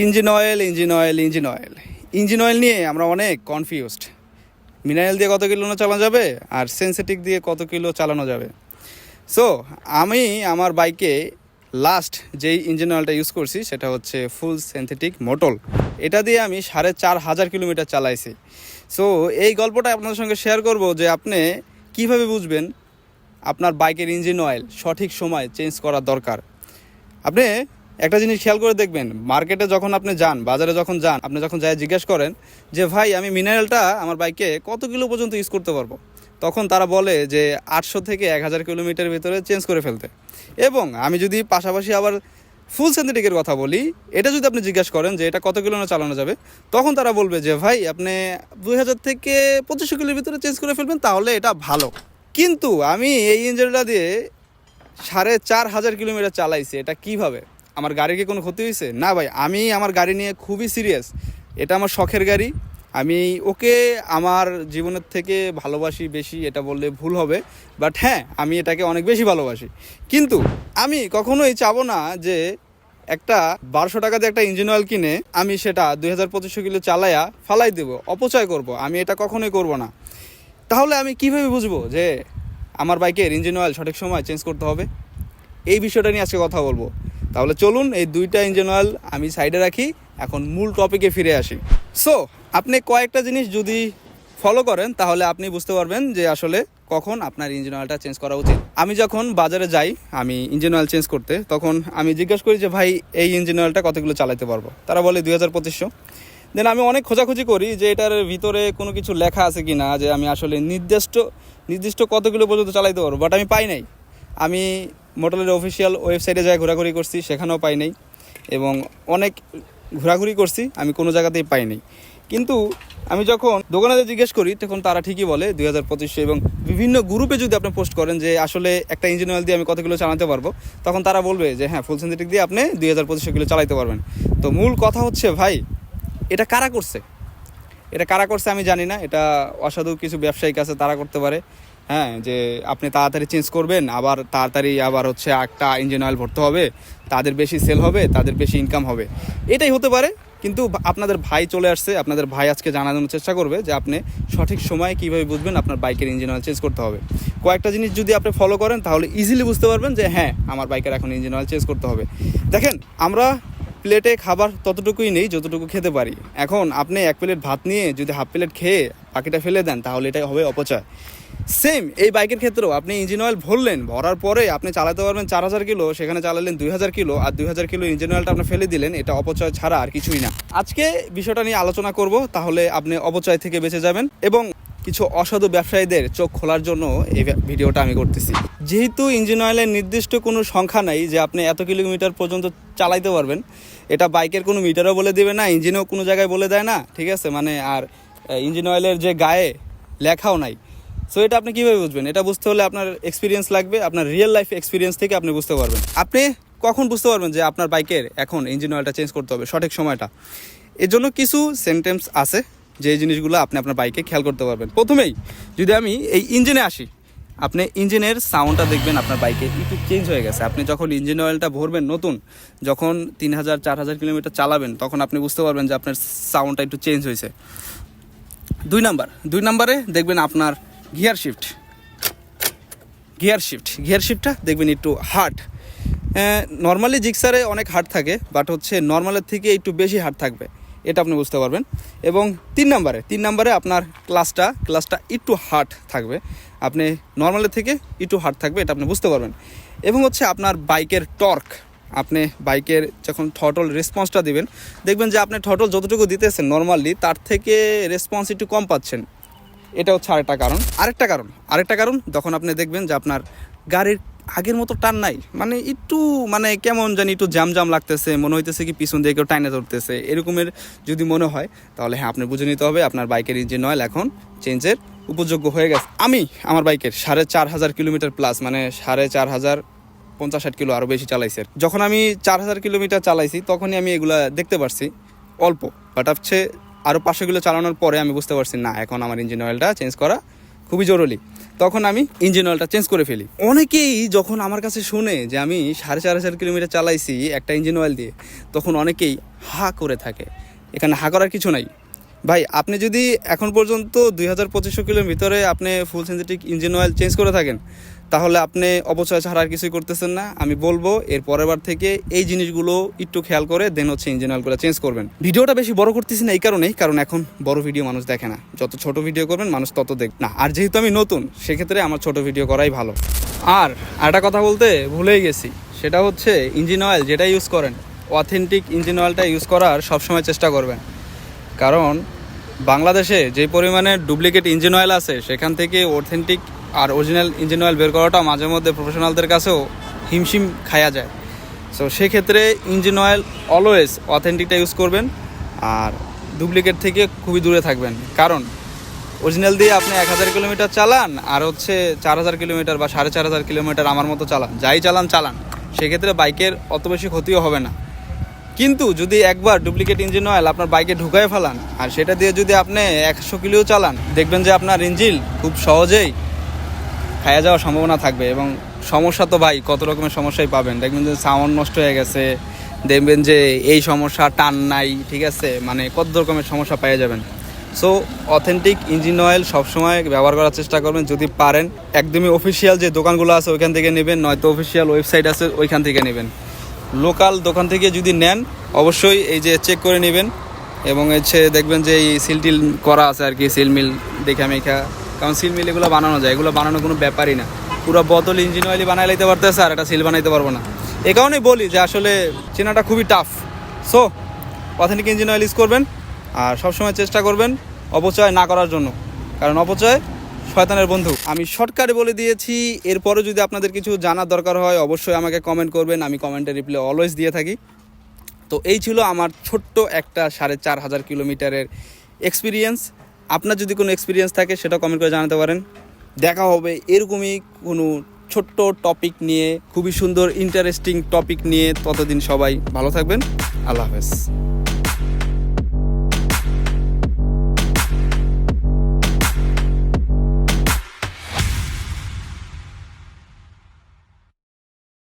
Engine oil engine oil engine oil. Engine oil নিয়ে আমরা অনেক কনফিউজড মিনারেল দিয়ে কত কিলো চালানো যাবে আর সেন্সেটিক দিয়ে কত কিলো চালানো যাবে। সো আমি আমার বাইকে লাস্ট যেই ইঞ্জিন অয়েলটা ইউজ করছি, সেটা হচ্ছে ফুল সিনথেটিক মোটল এটা দিয়ে আমি সাড়ে চার হাজার কিলোমিটার চালাইছি। সো এই গল্পটা আপনাদের সঙ্গে শেয়ার করব যে আপনি কীভাবে বুঝবেন আপনার বাইকের ইঞ্জিন অয়েল সঠিক সময় চেঞ্জ করার দরকার। আপনি একটা জিনিস খেয়াল করে দেখবেন, মার্কেটে যখন আপনি যান, বাজারে যখন যান, আপনি যখন যাই জিজ্ঞেস করেন যে, ভাই, আমি মিনারেলটা আমার বাইকে কত কিলো পর্যন্ত ইউজ করতে পারব? তখন তারা বলে যে, আটশো থেকে এক হাজার কিলোমিটার ভিতরে চেঞ্জ করে ফেলতে। এবং আমি যদি পাশাপাশি আবার ফুল সিনথেটিকের কথা বলি, এটা যদি আপনি জিজ্ঞাসা করেন যে, এটা কত কিলো না চালানো যাবে? তখন তারা বলবে যে, ভাই, আপনি দুই হাজার থেকে পঁচিশশো কিলোর ভিতরে চেঞ্জ করে ফেলবেন, তাহলে এটা ভালো। কিন্তু আমি এই ইঞ্জিনটা দিয়ে সাড়ে চার হাজার কিলোমিটার চালাইছি, এটা কীভাবে? আমার গাড়ির কি কোনো ক্ষতি হয়েছে? না ভাই, আমি আমার গাড়ি নিয়ে খুবই সিরিয়াস এটা আমার শখের গাড়ি। আমি ওকে আমার জীবনের থেকে ভালোবাসি বেশি, এটা বললে ভুল হবে। বাট হ্যাঁ আমি এটাকে অনেক বেশি ভালোবাসি। কিন্তু আমি কখনোই চাবো না যে একটা বারোশো টাকা দিয়ে একটা ইঞ্জিন অয়েল কিনে আমি সেটা দুই হাজার পঁচিশশো কিলো চালাইয়া ফালাই দেবো, অপচয় করব। আমি এটা কখনোই করব না। তাহলে আমি কীভাবে বুঝব যে আমার বাইকের ইঞ্জিন অয়েল সঠিক সময় চেঞ্জ করতে হবে? এই বিষয়টা নিয়ে আজকে কথা বলব। তাহলে চলুন এই দুইটা ইঞ্জিন অয়েল আমি সাইডে রাখি, এখন মূল টপিকে ফিরে আসি। সো আপনি কয়েকটা জিনিস যদি ফলো করেন, তাহলে আপনি বুঝতে পারবেন যে আসলে কখন আপনার ইঞ্জিন অয়েলটা চেঞ্জ করা উচিত। আমি যখন বাজারে যাই, আমি ইঞ্জিন অয়েল চেঞ্জ করতে, তখন আমি জিজ্ঞাসা করি যে, ভাই, এই ইঞ্জিন অয়েলটা কতগুলো চালাতে পারব? তারা বলে, দুই হাজার পঁচিশশো। দেন আমি অনেক খোঁজাখুঁজি করি যে, এটার ভিতরে কোনো কিছু লেখা আছে কি না যে আমি আসলে নির্দিষ্ট নির্দিষ্ট কতগুলো পর্যন্ত চালাইতে পারব বাট আমি পাই নাই। আমি মোটলের অফিসিয়াল ওয়েবসাইটে যাই ঘোরাঘুরি করছি, সেখানেও পাই নাই এবং অনেক ঘোরাঘুরি করছি, আমি কোনো জায়গাতেই পাই নাই। কিন্তু আমি যখন দোকানে জিজ্ঞেস করি, তখন তারা ঠিকই বলে, দুই হাজার পঁচিশশো এবং বিভিন্ন গ্রুপে যদি আপনি পোস্ট করেন যে আসলে একটা ইঞ্জিন অয়েল দিয়ে আমি কতগুলো চালাতে পারব, তখন তারা বলবে যে হ্যাঁ ফুল সিনথেটিক দিয়ে আপনি দুই হাজার পঁচিশশো কিলো চালাতে পারবেন। তো মূল কথা হচ্ছে, ভাই, এটা কারা করছে? এটা কারা করছে আমি জানি না, এটা অসাধু কিছু ব্যবসায়িক আছে, তারা করতে পারে। হ্যাঁ যে আপনি তাড়াতাড়ি চেঞ্জ করবেন, আবার তাড়াতাড়ি আবার হচ্ছে একটা ইঞ্জিন অয়েল ভরতে হবে, তাদের বেশি সেল হবে, তাদের বেশি ইনকাম হবে। এটাই হতে পারে, কিন্তু আপনাদের ভাই চলে আসছে, আপনাদের ভাই আজকে জানানোর চেষ্টা করবে যে আপনি সঠিক সময়ে কীভাবে বুঝবেন আপনার বাইকের ইঞ্জিন অয়েল চেঞ্জ করতে হবে। কয়েকটা জিনিস যদি আপনি ফলো করেন, তাহলে ইজিলি বুঝতে পারবেন যে হ্যাঁ আমার বাইকের এখন ইঞ্জিন অয়েল চেঞ্জ করতে হবে। দেখেন, আমরা প্লেটে খাবার ততটুকুই নেই, যতটুকু খেতে পারি। এখন আপনি এক প্লেট ভাত নিয়ে যদি হাফ প্লেট খেয়ে বাকিটা ফেলে দেন, তাহলে এটাই হবে অপচয়। সেম এই বাইকের ক্ষেত্রেও আপনি ইঞ্জিন অয়েল ভরলেন, ভরার পরে আপনি চালাতে পারবেন চার হাজার কিলো, সেখানে চালালেন দুই হাজার কিলো, আর দুই হাজার কিলো ইঞ্জিন অয়েলটা আপনি ফেলে দিলেন, এটা অপচয় ছাড়া আর কিছুই না। আজকে বিষয়টা নিয়ে আলোচনা করব, তাহলে আপনি অপচয় থেকে বেঁচে যাবেন এবং কিছু অসাধু ব্যবসায়ীদের চোখ খোলার জন্য এই ভিডিওটা আমি করতেছি। যেহেতু ইঞ্জিন অয়েলের নির্দিষ্ট কোনো সংখ্যা নাই যে আপনি এত কিলোমিটার পর্যন্ত চালাইতে পারবেন, এটা বাইকের কোনো মিটারও বলে দেবে না ইঞ্জিনও কোনো জায়গায় বলে দেয় না, ঠিক আছে? মানে আর ইঞ্জিন অয়েলের যে গায়ে লেখাও নাই। সো এটা আপনি কীভাবে বুঝবেন? এটা বুঝতে হলে আপনার এক্সপিরিয়েন্স লাগবে, আপনার রিয়েল লাইফ এক্সপিরিয়েন্স থেকে আপনি বুঝতে পারবেন। আপনি কখন বুঝতে পারবেন যে আপনার বাইকের এখন ইঞ্জিন অয়েলটা চেঞ্জ করতে হবে, সঠিক সময়টা? এর জন্য কিছু সেন্টেন্স আছে, যে জিনিসগুলো আপনি আপনার বাইকে খেয়াল করতে পারবেন। প্রথমেই, যদি আমি এই ইঞ্জিনে আসি, আপনি ইঞ্জিনের সাউন্ডটা দেখবেন আপনার বাইকে একটু চেঞ্জ হয়ে গেছে। আপনি যখন ইঞ্জিন অয়েলটা ভরবেন নতুন, যখন তিন হাজার, চার হাজার কিলোমিটার চালাবেন, তখন আপনি বুঝতে পারবেন যে আপনার সাউন্ডটা একটু চেঞ্জ হয়েছে। দুই নাম্বার, দুই নাম্বারে দেখবেন আপনার gear shift. Gear shift. Gear শিফটটা দেখবেন একটু হার্ড। নর্মালি জিক্সারে অনেক হার্ড থাকে বাট হচ্ছে নর্মালের থেকে একটু বেশি হার্ড থাকবে। এটা আপনি বুঝতে পারবেন। এবং তিন নাম্বারে তিন নাম্বারে আপনার ক্লাসটা ক্লাসটা একটু হার্ড থাকবে। আপনি নর্মালের থেকে একটু হার্ড থাকবে, এটা আপনি বুঝতে পারবেন। এবং হচ্ছে আপনার বাইকের টর্ক। আপনি বাইকের যখন থটল রেসপন্সটা দিবেন, দেখবেন যে আপনি থটল যতটুকু দিতেছেন নর্মালি তার থেকে রেসপন্স একটু কম পাচ্ছেন। এটা হচ্ছে আরেকটা কারণ। আরেকটা কারণ আরেকটা কারণ তখন আপনি দেখবেন যে আপনার গাড়ির আগের মতো টান নাই মানে একটু মানে কেমন জানি একটু জাম জাম লাগতেছে, মনে হইতেছে কি পিছন দিয়ে কেউ টাইনে ধরতেছে, এরকমের যদি মনে হয়, তাহলে হ্যাঁ আপনি বুঝে নিতে হবে আপনার বাইকের ইঞ্জিন অয়েল এখন চেঞ্জের উপযোগ্য হয়ে গেছে। আমি আমার বাইকের সাড়ে চার হাজার কিলোমিটার প্লাস মানে সাড়ে চার হাজার পঞ্চাশ ষাট কিলো আরও বেশি চালাইছি আর যখন আমি চার হাজার কিলোমিটার চালাইছি, তখনই আমি এগুলা দেখতে পারছি, অল্প বাট হচ্ছে আরও পাশেগুলো চালানোর পরে আমি বুঝতে পারছি, না, এখন আমার ইঞ্জিন অয়েলটা চেঞ্জ করা খুবই জরুরি। তখন আমি ইঞ্জিন অয়েলটা চেঞ্জ করে ফেলি। অনেকেই যখন আমার কাছে শুনে যে আমি সাড়ে চার হাজার কিলোমিটার চালাইছি একটা ইঞ্জিন অয়েল দিয়ে, তখন অনেকেই হা করে থাকে। এখানে হা করার কিছু নাই। ভাই, আপনি যদি এখন পর্যন্ত দুই হাজার পঁচিশশো কিলোর ভিতরে আপনি full synthetic engine oil change করে থাকেন, তাহলে আপনি অপচয় ছাড়া আর কিছুই করতেছেন না। আমি বলব, এর পরের বার থেকে এই জিনিসগুলো একটু খেয়াল করে দেন হচ্ছে ইঞ্জিন অয়েলগুলো চেঞ্জ করবেন। ভিডিওটা বেশি বড় করতেছি না এই কারণেই, কারণ এখন বড় ভিডিও মানুষ দেখে না। যত ছোট ভিডিও করবেন, মানুষ তত দেখ না, আর যেহেতু আমি নতুন, সেক্ষেত্রে আমার ছোট ভিডিও করাই ভালো। আর একটা কথা বলতে ভুলেই গেছি, সেটা হচ্ছে ইঞ্জিন অয়েল যেটা ইউজ করেন অথেন্টিক ইঞ্জিন অয়েলটা ইউজ করার সবসময় চেষ্টা করবেন। কারণ বাংলাদেশে যে পরিমাণে ডুপ্লিকেট ইঞ্জিন অয়েল আছে, সেখান থেকে অথেন্টিক আর অরিজিনাল ইঞ্জিন অয়েল বের করাটা মাঝে মধ্যে প্রফেশনালদের কাছেও হিমশিম খায়া যায়। সো সেক্ষেত্রে ইঞ্জিন অয়েল অলওয়েজ অথেন্টিকটা ইউজ করবেন আর ডুপ্লিকেট থেকে খুবই দূরে থাকবেন। কারণ অরিজিনাল দিয়ে আপনি এক হাজার কিলোমিটার চালান আর হচ্ছে চার হাজার কিলোমিটার বা সাড়ে চার হাজার কিলোমিটার আমার মতো চালান, যাই চালান চালান। সেক্ষেত্রে বাইকের অত বেশি ক্ষতিও হবে না। কিন্তু যদি একবার ডুপ্লিকেট ইঞ্জিন অয়েল আপনার বাইকে ঢুকায় ফেলান, আর সেটা দিয়ে যদি আপনি একশো কিলোও চালান, দেখবেন যে আপনার ইঞ্জিন খুব সহজেই খায়া যাওয়ার সম্ভাবনা থাকবে। এবং সমস্যা তো ভাই, কত রকমের সমস্যাই পাবেন। দেখবেন যে সাউন্ড নষ্ট হয়ে গেছে, দেখবেন যে এই সমস্যা টান নাই, ঠিক আছে? মানে কত রকমের সমস্যা পেয়ে যাবেন। সো অথেন্টিক ইঞ্জিন অয়েল সবসময় ব্যবহার করার চেষ্টা করবেন। যদি পারেন, একদমই অফিসিয়াল যে দোকানগুলো আছে, ওইখান থেকে নেবেন, নয়তো অফিসিয়াল ওয়েবসাইট আছে, ওইখান থেকে নেবেন। লোকাল দোকান থেকে যদি নেন, অবশ্যই এই যে চেক করে নেবেন। এবং হচ্ছে দেখবেন যে এই সিল টিল করা আছে আর কি সিল মিল দেখা মেখা কারণ সিল মিল এগুলো বানানো যায়, এগুলো বানানো কোনো ব্যাপারই না। পুরো বোতল ইঞ্জিন অয়েলই বানাই লাইতে পারতেছে আর একটা সিল বানাইতে পারব না। এ কারণেই বলি যে আসলে চেনাটা খুবই tough so authentic engine oil use করবেন আর সবসময় চেষ্টা করবেন অপচয় না করার জন্য। কারণ অপচয় শয়তানের বন্ধু। আমি শর্টকাটে বলে দিয়েছি এরপরে যদি আপনাদের কিছু জানার দরকার হয়, অবশ্যই আমাকে কমেন্ট করবেন, আমি কমেন্টে রিপ্লাই অলওয়েজ দিয়ে থাকি। তো এই ছিল আমার ছোট্ট একটা সাড়ে চার হাজার কিলোমিটারের এক্সপিরিয়েন্স আপনার যদি কোনো এক্সপিরিয়েন্স থাকে, সেটা কমেন্ট করে জানাতে পারেন। দেখা হবে এরকমই কোনো ছোট্ট টপিক নিয়ে, খুবই সুন্দর ইন্টারেস্টিং টপিক নিয়ে। ততদিন সবাই ভালো থাকবেন। আল্লাহ হাফেজ।